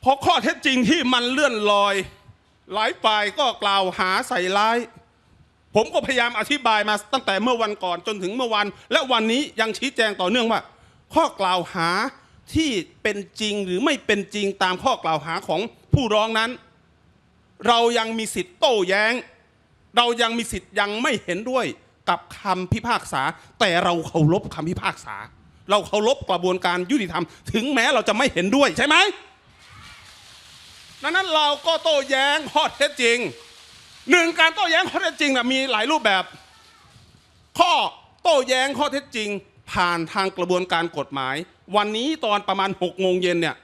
เพราะข้อเท็จจริงที่มันเลื่อนลอย หลายฝ่ายก็กล่าวหาใส่ร้าย ผมก็พยายามอธิบายมาตั้งแต่เมื่อวันก่อนจนถึงเมื่อวัน และวันนี้ยังชี้แจงต่อเนื่องว่า ข้อกล่าวหาที่เป็นจริงหรือไม่เป็นจริงตามข้อกล่าวหาของผู้ร้องนั้น เรายังมีสิทธิ์โต้แย้ง เรายังมีสิทธิ์ยังไม่เห็นด้วยกับคำพิพากษา แต่เราเคารพคำพิพากษา เราเคารพกระบวนการยุติธรรม ถึงแม้เราจะไม่เห็นด้วยใช่ไหม ดังนั้นเราก็โต้แย้งข้อเท็จจริงหนึ่งการโต้แย้งข้อเท็จจริงนะมีหลายรูปแบบ ข้อโต้แย้งข้อเท็จจริง ผ่านทางกระบวนการกฎหมาย วันนี้ตอนประมาณ6โมงเย็นเนี่ย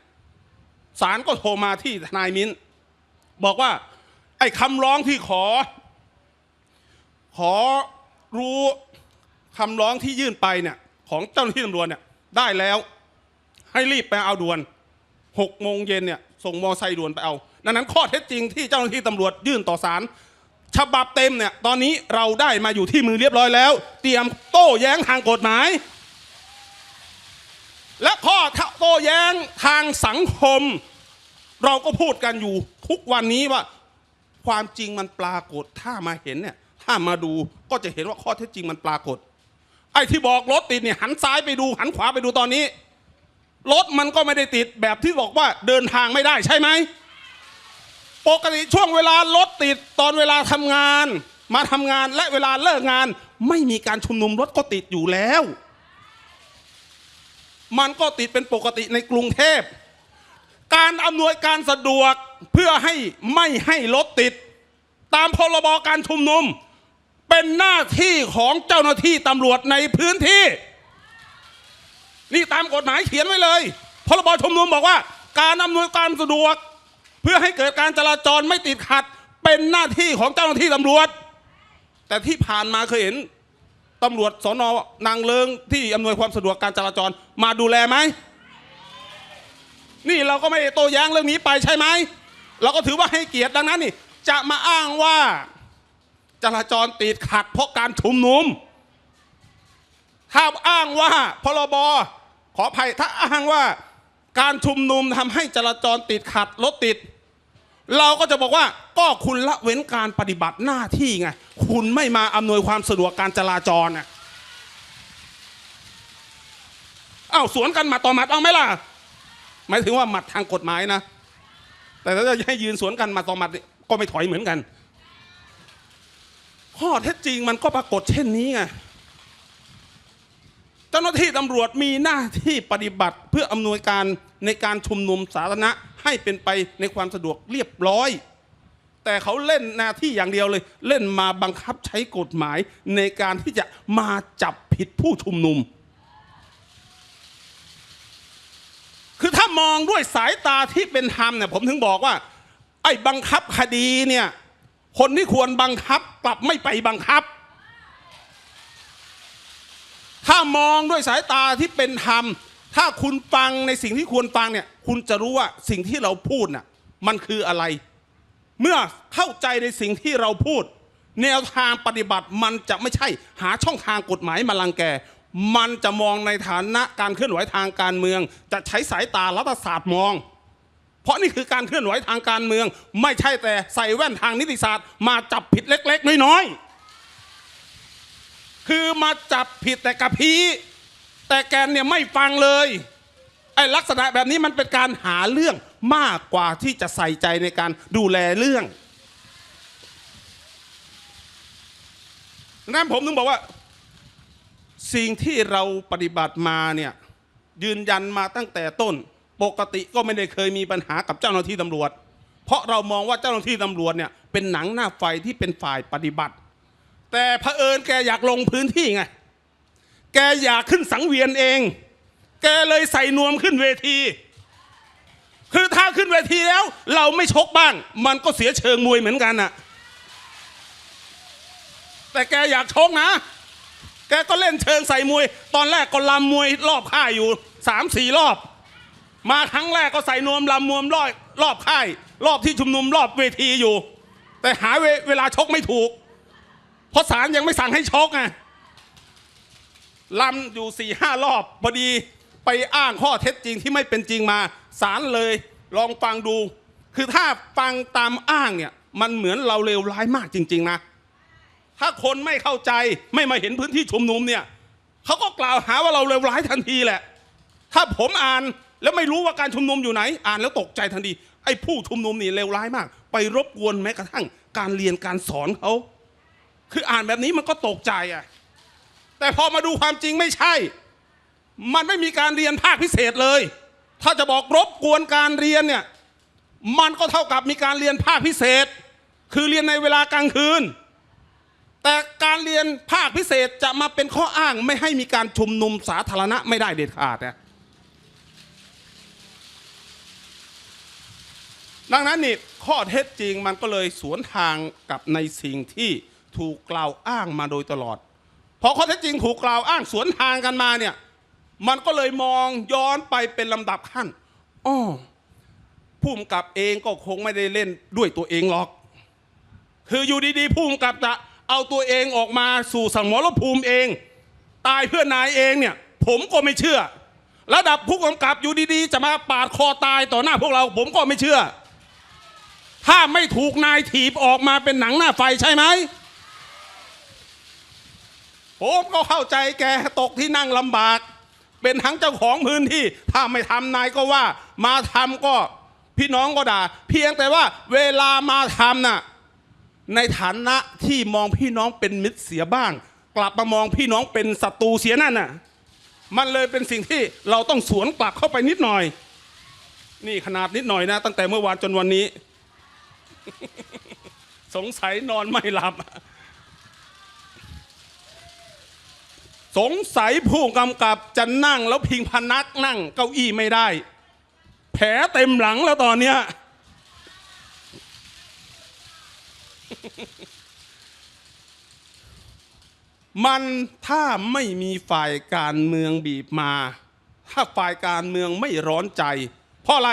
ศาลก็โทรมาที่ทนายมิ้นบอกว่า ไอ้คำร้องที่ขอ ขอรู้คำร้องที่ยื่นไปเนี่ยของเจ้าหน้าที่ตำรวจเนี่ยได้แล้ว ให้รีบไปเอาด่วน หกโมงเย็นเนี่ยส่งมอไซค์ด่วนไปเอาดังนั้นข้อเท็จจริงที่เจ้าหน้าที่ตำรวจยื่นต่อศาลฉบับเต็มเนี่ยตอนนี้เราได้มาอยู่ที่มือเรียบร้อยแล้ว เตรียมโต้แย้งทางกฎหมาย และข้อโต้แย้งทางสังคม เราก็พูดกันอยู่ทุกวันนี้ว่า ความจริงมันปรากฏถ้ามาเห็นเนี่ยถ้ามาดูก็จะเห็นว่าข้อเท็จจริงมันปรากฏ ไอ้ที่บอกรถติดเนี่ยหันซ้ายไปดูหันขวาไปดูตอนนี้ รถมันก็ไม่ได้ติดแบบที่บอกว่าเดินทางไม่ได้ใช่ไหมปกติช่วงเวลารถติดตอนเวลาทำงาน มาทำงานและเวลาเลิกงาน ไม่มีการชุมนุมรถก็ติดอยู่แล้ว มันก็ติดเป็นปกติในกรุงเทพ การอำนวยการสะดวกเพื่อให้ไม่ให้รถติด ตามพรบการชุมนุม เป็นหน้าที่ของเจ้าหน้าที่ตำรวจในพื้นที่ นี่ตามกฎหมายเขียนไว้เลยพรบชุมนุมบอกว่า การอำนวยการสะดวก เพื่อให้เกิดการจราจรไม่ติดขัด เป็นหน้าที่ของเจ้าหน้าที่ตำรวจ แต่ที่ผ่านมาเคยเห็นตำรวจสอนอนางเลิงที่อำนวยความสะดวกการจราจรมาดูแลไหม นี่เราก็ไม่โต้แย้งเรื่องนี้ไปใช่ไหม เราก็ถือว่าให้เกียรติดังนั้นนี่ จะมาอ้างว่าจราจรติดขัดเพราะการชุมนุม ถ้าอ้างว่าพรบขออภัยถ้าอ้างว่าการชุมนุมทำให้จราจรติดขัดรถติด เราก็จะบอกว่าก็คุณละเว้นการปฏิบัติหน้าที่ไง คุณไม่มาอำนวยความสะดวกการจราจรน่ะอ้าวสวนกันหมัดต่อหมัดเอาไหมล่ะหมายถึงว่าหมัดทางกฎหมายนะ แต่ถ้าจะให้ยืนสวนกันหมัดต่อหมัดก็ไม่ถอยเหมือนกัน ข้อเท็จจริงมันก็ปรากฏเช่นนี้ไง จ้าหน้าที่ตำรวจมีหน้าที่ปฏิบัติเพื่ออำนวยการในการชุมนุมสาธารณะให้เป็นไปในความสะดวกเรียบร้อย แต่เขาเล่นหน้าที่อย่างเดียวเลย เล่นมาบังคับใช้กฎหมายในการที่จะมาจับผิดผู้ชุมนุม คือถ้ามองด้วยสายตาที่เป็นธรรมเนี่ยผมถึงบอกว่า ไอ้บังคับคดีเนี่ยคนที่ควรบังคับกลับไม่ไปบังคับ ถ้ามองด้วยสายตาที่เป็นธรรม ถ้าคุณฟังในสิ่งที่ควรฟังเนี่ย คุณจะรู้ว่าสิ่งที่เราพูดน่ะมันคืออะไร เมื่อเข้าใจในสิ่งที่เราพูด แนวทางปฏิบัติมันจะไม่ใช่หาช่องทางกฎหมายมาลังแก มันจะมองในฐานะการเคลื่อนไหวทางการเมือง จะใช้สายตารัฐศาสตร์มอง เพราะนี่คือการเคลื่อนไหวทางการเมือง ไม่ใช่แต่ใส่แว่นทางนิติศาสตร์ มาจับผิดเล็ก ๆ น้อยๆ คือมาจับผิดแต่กระพี้แต่แกนเนี่ยไม่ฟังเลยไอ้ลักษณะแบบนี้มันเป็นการหาเรื่องมากกว่าที่จะใส่ใจในการดูแลเรื่องนั้นผมถึงบอกว่า สิ่งที่เราปฏิบัติมาเนี่ยยืนยันมาตั้งแต่ต้น ปกติก็ไม่ได้เคยมีปัญหากับเจ้าหน้าที่ตำรวจ เพราะเรามองว่าเจ้าหน้าที่ตำรวจเนี่ยเป็นหนังหน้าไฟที่เป็นฝ่ายปฏิบัติ แต่เผอิญแกอยากลงพื้นที่ไง แกอยากขึ้นสังเวียนเอง แกเลยใส่นวมขึ้นเวที คือถ้าขึ้นเวทีแล้ว เราไม่ชกบ้าง มันก็เสียเชิงมวยเหมือนกันน่ะ แต่แกอยากชกนะ แกก็เล่นเชิงใส่มวย ตอนแรกก็ลำมวยรอบค่ายอยู่สามสี่รอบ มาครั้งแรกก็ใส่นวมลำมวมรอบรอบค่าย รอบที่ชุมนุมรอบเวทีอยู่ แต่หาเวเวลาชกไม่ถูก ราะศาลยังไม่สั่งให้ชกไงลำอยู่สี่ห้ารอบพอดีไปอ้างข้อเท็จจริงที่ไม่เป็นจริงมาศาลเลยลองฟังดู คือถ้าฟังตามอ้างเนี่ยมันเหมือนเราเลวร้ายมากจริง ๆ นะ ถ้าคนไม่เข้าใจไม่มาเห็นพื้นที่ชุมนุมเนี่ยเขาก็กล่าวหาว่าเราเลวร้ายทันทีแหละ ถ้าผมอ่านแล้วไม่รู้ว่าการชุมนุมอยู่ไหน อ่านแล้วตกใจทันทีไอ้ผู้ชุมนุมนี่เลวร้ายมาก ไปรบกวนแม้กระทั่งการเรียนการสอนเขา คืออ่านแบบนี้มันก็ตกใจอะ แต่พอมาดูความจริงไม่ใช่ มันไม่มีการเรียนภาคพิเศษเลย ถ้าจะบอกรบกวนการเรียนเนี่ย มันก็เท่ากับมีการเรียนภาคพิเศษ คือเรียนในเวลากลางคืน แต่การเรียนภาคพิเศษจะมาเป็นข้ออ้างไม่ให้มีการชุมนุมสาธารณะไม่ได้เด็ดขาดนะดังนั้นนี่ข้อเท็จจริงมันก็เลยสวนทางกับในสิ่งที่ ถูกกล่าวอ้างมาโดยตลอดพอข้อเท็จจริงถูกกล่าวอ้างสวนทางกันมาเนี่ยมันก็เลยมองย้อนไปเป็นลำดับขั้นอ้อผู้กำกับเองก็คงไม่ได้เล่นด้วยตัวเองหรอก คืออยู่ดีๆผู้กำกับจะเอาตัวเองออกมาสู่สังมรภูมิเอง ตายเพื่อนายเองเนี่ย ผมก็ไม่เชื่อ ระดับผู้กำกับอยู่ดีๆ จะมาปาดคอตายต่อหน้าพวกเรา ผมก็ไม่เชื่อ ถ้าไม่ถูกนายถีบออกมาเป็นหนังหน้าไฟใช่ไหม ผมก็เข้าใจแกตกที่นั่งลำบาก เป็นทั้งเจ้าของพื้นที่ ถ้าไม่ทำนายก็ว่า มาทำก็พี่น้องก็ด่า เพียงแต่ว่าเวลามาทำน่ะในฐานะที่มองพี่น้องเป็นมิตรเสียบ้าง กลับมามองพี่น้องเป็นศัตรูเสียนั่นน่ะ มันเลยเป็นสิ่งที่เราต้องสวนกลับเข้าไปนิดหน่อย นี่ขนาดนิดหน่อยนะ ตั้งแต่เมื่อวานจนวันนี้ สงสัยนอนไม่หลับ สงสัยผู้กำกับจะนั่งแล้วพิงพนักนั่งเก้าอี้ไม่ได้ แผลเต็มหลังแล้วตอนเนี้ยมันถ้าไม่มีฝ่ายการเมืองบีบมา ถ้าฝ่ายการเมืองไม่ร้อนใจ เพราะอะไร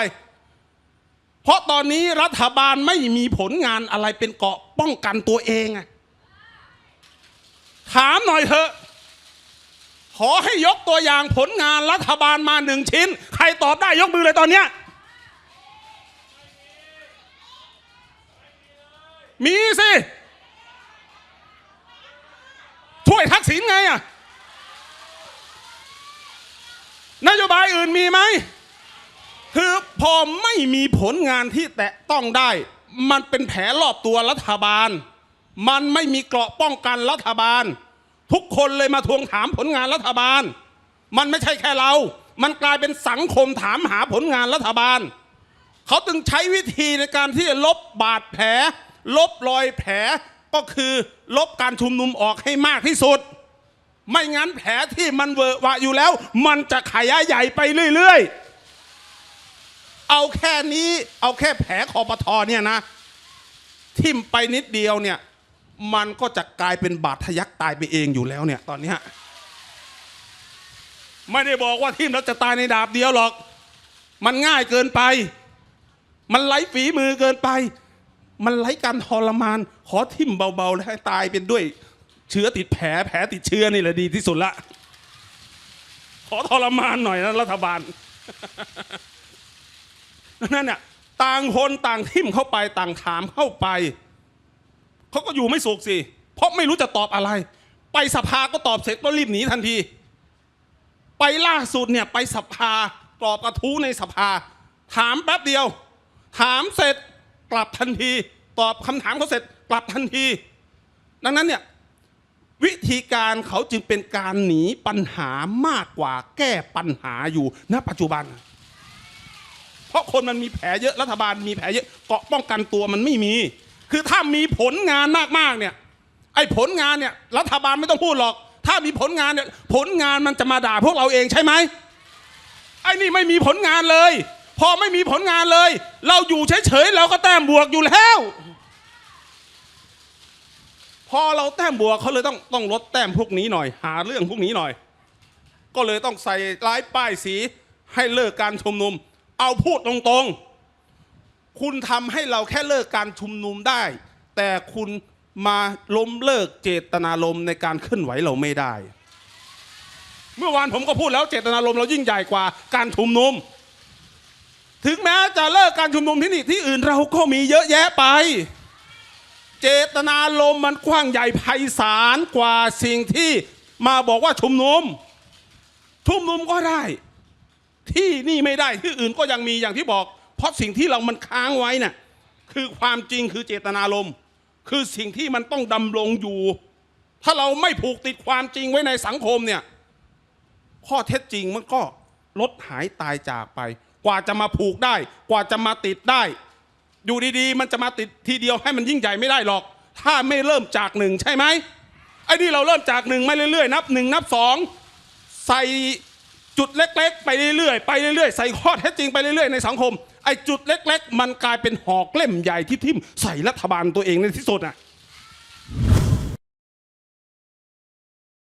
เพราะตอนนี้รัฐบาลไม่มีผลงานอะไรเป็นเกราะป้องกันตัวเองอะถามหน่อยเถอะ ขอให้ยกตัวอย่างผลงานรัฐบาลมาหนึ่งชิ้น ใครตอบได้ยกมือเลยตอนเนี้ยมีสิช่วยทักษิณไงอะนโยบายอื่นมีไหมคือพอไม่มีผลงานที่แตะต้องได้ มันเป็นแผลรอบตัวรัฐบาล มันไม่มีเกราะป้องกันรัฐบาล ทุกคนเลยมาทวงถามผลงานรัฐบาล มันไม่ใช่แค่เรา มันกลายเป็นสังคมถามหาผลงานรัฐบาล เขาจึงใช้วิธีในการที่จะลบบาดแผล ลบรอยแผลก็คือลบการชุมนุมออกให้มากที่สุด ไม่งั้นแผลที่มันเวอะวะอยู่แล้ว มันจะขยายใหญ่ไปเรื่อยๆ เอาแค่นี้ เอาแค่แผลคอปทอเนี่ยนะ ทิ่มไปนิดเดียวเนี่ย มันก็จะกลายเป็นบาดทะยักตายไปเองอยู่แล้วเนี่ย ตอนนี้ไม่ได้บอกว่าทิ่มแล้วจะตายในดาบเดียวหรอก มันง่ายเกินไป มันไร้ฝีมือเกินไป มันไร้การทรมาน ขอทิ่มเบาๆแล้วให้ตายเป็นด้วย เชื้อติดแผลแผลติดเชื้อนี่แหละดีที่สุดละ ขอทรมานหน่อยนะรัฐบาลนั่นเนี่ยต่างคนต่างทิ่มเข้าไปต่างถามเข้าไป เขาก็อยู่ไม่สุขสิ เพราะไม่รู้จะตอบอะไร ไปสภาก็ตอบเสร็จก็รีบหนีทันที ไปล่าสุดเนี่ยไปสภาตอบกระทู้ในสภา ถามแป๊บเดียว ถามเสร็จกลับทันที ตอบคำถามเขาเสร็จกลับทันที ดังนั้นเนี่ยวิธีการเขาจึงเป็นการหนีปัญหามากกว่าแก้ปัญหาอยู่ณปัจจุบัน เพราะคนมันมีแผลเยอะรัฐบาลมีแผลเยอะเกาะป้องกันตัวมันไม่มี คือถ้ามีผลงานมากๆเนี่ยไอ้ผลงานเนี่ยรัฐบาลไม่ต้องพูดหรอก ถ้ามีผลงานเนี่ยผลงานมันจะมาด่าพวกเราเองใช่ไหมไอ้นี่ไม่มีผลงานเลย พอไม่มีผลงานเลย เราอยู่เฉยๆเราก็แต้มบวกอยู่แล้ว พอเราแต้มบวกเขาเลยต้องต้องลดแต้มพวกนี้หน่อย หาเรื่องพวกนี้หน่อย ก็เลยต้องใส่ร้ายป้ายสีให้เลิกการชุมนุม เอาพูดตรงๆ คุณทำให้เราแค่เลิกการชุมนุมได้ แต่คุณมาล้มเลิกเจตนารมณ์ในการเคลื่อนไหวเราไม่ได้ เมื่อวานผมก็พูดแล้วเจตนารมณ์เรายิ่งใหญ่กว่าการชุมนุม ถึงแม้จะเลิกการชุมนุมที่นี่ที่อื่นเราก็มีเยอะแยะไป เจตนาลมณ์มันกว้างใหญ่ไพศาลกว่าสิ่งที่มาบอกว่าชุมนุม ชุมนุมก็ได้ ที่นี่ไม่ได้ที่อื่นก็ยังมีอย่างที่บอก ราะสิ่งที่เรามันค้างไว้น่ะคือความจริงคือเจตนารมณ์คือสิ่งที่มันต้องดำรงอยู่ ถ้าเราไม่ผูกติดความจริงไว้ในสังคมเนี่ย ข้อเท็จจริงมันก็ลดหายตายจากไป กว่าจะมาผูกได้ กว่าจะมาติดได้ อยู่ดีๆ มันจะมาติดทีเดียวให้มันยิ่งใหญ่ไม่ได้หรอก ถ้าไม่เริ่มจากหนึ่งใช่ไหมไอ้นี่เราเริ่มจากหนึ่งมาเรื่อยๆ นับหนึ่งนับสองใส่จุดเล็ก ๆ ไปเรื่อยๆไปเรื่อยๆ ใส่ข้อเท็จจริงไปเรื่อยๆในสังคม ไอ้จุดเล็ก ๆ มันกลายเป็นหอกเล่มใหญ่ที่ทิ่มใส่รัฐบาลตัวเองในที่สุดอะ